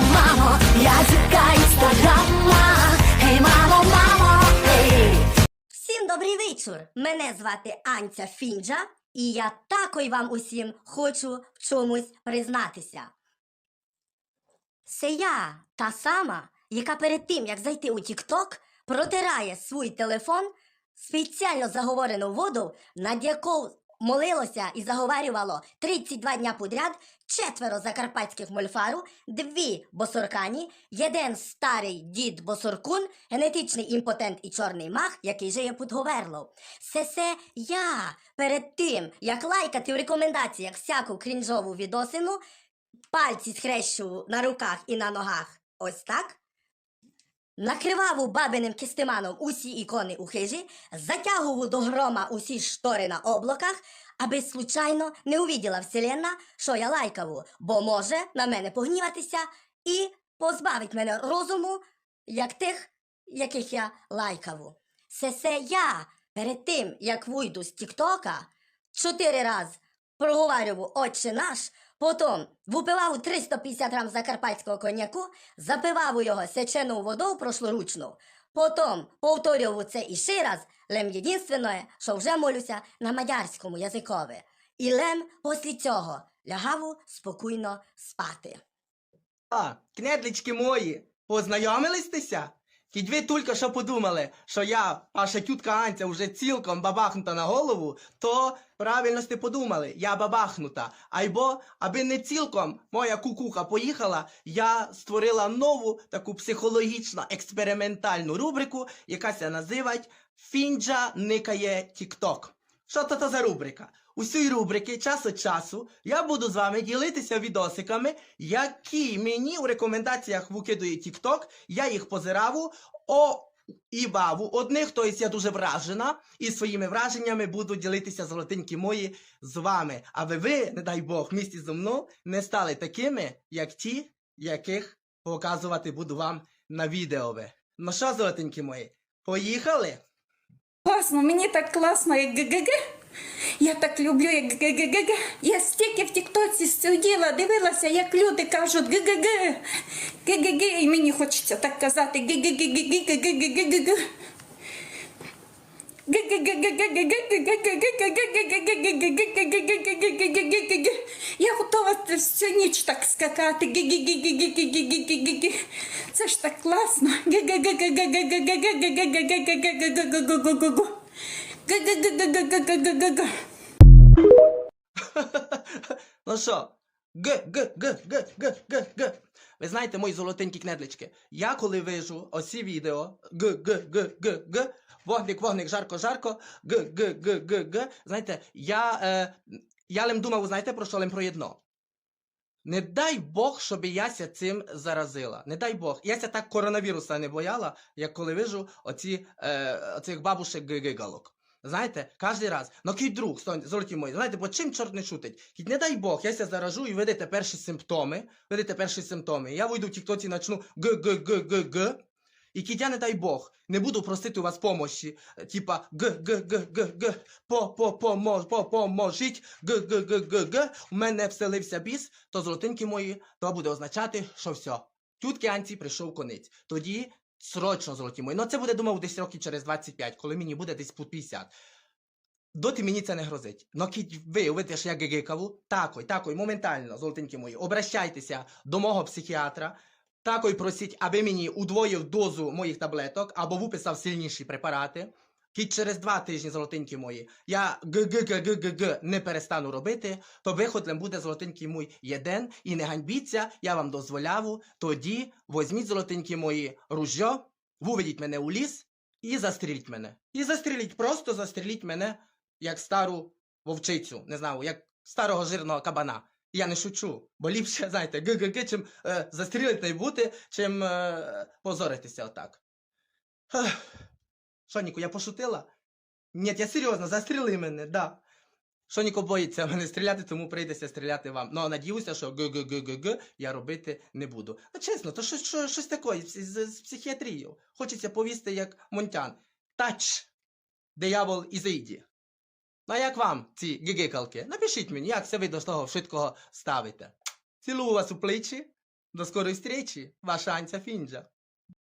мамо, я зірка інстаграма. Гей, мамо, мамо, гей. Всім добрий вечір! Мене звати Анця Фінджа, і я також вам усім хочу в чомусь признатися. Це я, та сама, яка перед тим, як зайти у TikTok, протирає свій телефон спеціально заговорену воду, над яку молилося і заговарювало 32 дня подряд четверо закарпатських мольфару, дві босоркані, один старий дід босоркун, генетичний імпотент і чорний мах, який жиє під Говерлов. Це все я перед тим, як лайкати в рекомендаціях всяку крінжову відосину, пальці схрещу на руках і на ногах. Ось так. Накривав бабиним кистиманом усі ікони у хижі, затягував до грома усі штори на облаках, аби случайно не увіділа вселенна, що я лайкаву, бо може на мене погніватися і позбавить мене розуму, як тих, яких я лайкаву. Це все я перед тим, як вийду з Тіктока, чотири раз проговарював «Отче наш», потім випивав 350 грам закарпатського коньяку, запивав його сечену водою прошлоручну, потім повторював це іще раз, лем єдинственное, що вже молюся на мадярському язикові. І лем після цього лягав спокійно спати. А, кнедлички мої, познайомилися? Тіть ви тільки що подумали, що я, ваша тютка Анця, вже цілком бабахнута на голову, то правильно сте подумали, я бабахнута. Айбо, аби не цілком моя кукуха поїхала, я створила нову таку психологічно експериментальну рубрику, яка ся називає Фінджа никає Тікток. Що то за рубрика? У цій рубрики час від часу я буду з вами ділитися відосиками, які мені у рекомендаціях викидує TikTok, я їх позираву, о і баву одних, тобто я дуже вражена, і своїми враженнями буду ділитися золотенькі мої з вами. Аби ви, не дай Бог, місті зі мною не стали такими, як ті, яких показувати буду вам на відео. Ну що, золотенькі мої, поїхали? Класно, мені так класно, як ГГГ. Я так люблю, як ГГГ. Я стільки в Тіктоці сиділа, дивилася, як люди кажуть ГГГ. ГГГ, і мені хочеться так казати ГГГ. Я Скакати. Це ж так класно. Ну що? Г, г, г, г, г, г, г. Ви знаєте, мої золотенькі кнедлички, я коли вижу осі відео г, г, г, г, г, вогник, вогник, жарко, жарко, г, г, г, г, г. Знаєте, я, е, я лим думав, знаєте, про що лим про? Не дай Бог, щоб яся цим заразила. Не дай Бог. Яся так коронавіруса не бояла, як коли вижу оці, е, оцих бабушек гигалок. Знаєте, кожен раз. Ну кій друг, золоті мої, знаєте, бо чим чорт не шутить? Кіть не дай Бог, я ся заражу і видите перші симптоми. Видите перші симптоми. Я вийду в тіктоці, начну г г г г г І кіть я, не дай Бог, не буду просити у вас помощі, е, типа г г г г г по по помо, по поможіть г г г г г у мене вселився біс, то золотинки мої, то буде означати, що все. Тютки Анці прийшов конець. Тоді срочно золоті мої. Ну це буде, думав, десь років через 25, коли мені буде десь по 50. Доти мені це не грозить. Но кіть ви увидите, що я гигикаву, такой, такой, моментально, золотенькі мої, обращайтеся до мого психіатра, такой просіть, аби мені удвоїв дозу моїх таблеток або виписав сильніші препарати. Кіть через два тижні, золотенькі мої, я г-г-г-г-г не перестану робити, то виходлем буде золотенький мій єден, і не ганьбіться, я вам дозволяву, тоді возьміть, золотенькі мої, ружьо, виведіть мене у ліс і застріліть мене. І застріліть, просто застріліть мене, як стару вовчицю, не знаю, як старого жирного кабана. Я не шучу, бо ліпше, знаєте, г-г-г, чим е, застрілити і бути, чим е, позоритися отак. Ніко, я пошутила? Ні, я серйозно, застріли мене, да. Що боїться мене стріляти, тому прийдеться стріляти вам. Ну, надіюся, що я робити не буду. Ну, чесно, то щось, що, щось таке з, з, з психіатрією. Хочеться повісти, як Монтян. Тач, диявол Ізиді. Ну, а як вам ці гігикалки? Напишіть мені, як це ви до того швидкого ставите. Цілую вас у плечі. До скорої зустрічі, ваша Анця Фінджа.